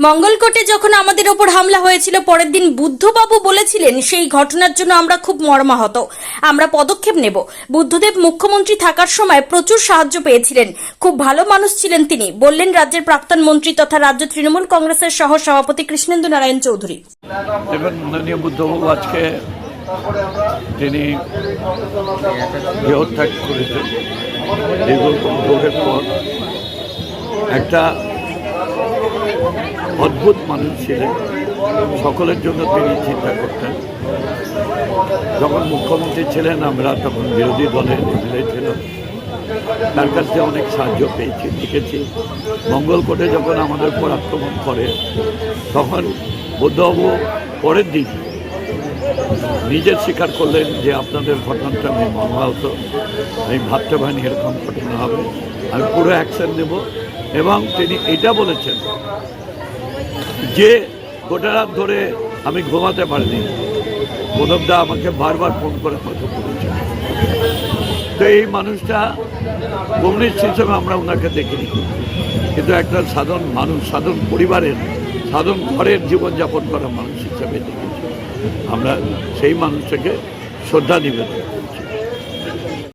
মঙ্গলকোটে যখন আমাদের ওপর হামলা হয়েছিল, পরের দিন বুদ্ধবাবু বলেছিলেন, সেই ঘটনার জন্য আমরা খুব মর্মাহত। আমরা পদক্ষেপ নেব। বুদ্ধদেব মুখ্যমন্ত্রী থাকার সময় প্রচুর সাহায্য পেয়েছিলেন। খুব ভালো মানুষ ছিলেন তিনি। বললেন, রাজ্যের প্রাক্তন মন্ত্রী তথা রাজ্য তৃণমূল কংগ্রেসের সহ সভাপতি কৃষ্ণেন্দু নারায়ণ চৌধুরী। আজকে তিনি একটা অদ্ভুত মানুষ ছিলেন। সকলের জন্য তিনি চিন্তা করতেন। যখন মুখ্যমন্ত্রী ছিলেন, আমরা তখন বিরোধী দলের এমএলএ ছিলাম। তার কাছ অনেক সাহায্য পেয়েছি দেখেছি মঙ্গলকোটে যখন আমাদের উপর আক্রমণ করে, তখন বুদ্ধবাবু পরের দিন নিজের স্বীকার করলেন যে আপনাদের ঘটনাটা আমি মর্মাহত। আমি ভাবতে পারিনি এরকম ঘটনা হবে। আমি পুরো অ্যাকশন নেব। এবং তিনি এটা বলেছেন যে গোটা রাত ধরে আমি ঘুমাতে পারিনি। প্রণবদা আমাকে বারবার ফোন করে কথা বলেছেন। তো এই মানুষটা কমিউনিস্ট হিসেবে আমরা ওনাকে দেখিনি। কিন্তু একটা সাধারণ মানুষ, সাধারণ পরিবারের, সাধারণ ঘরের জীবনযাপন করা মানুষ হিসেবে দেখেছি। আমরা সেই মানুষটাকে শ্রদ্ধা নিবেদন করি।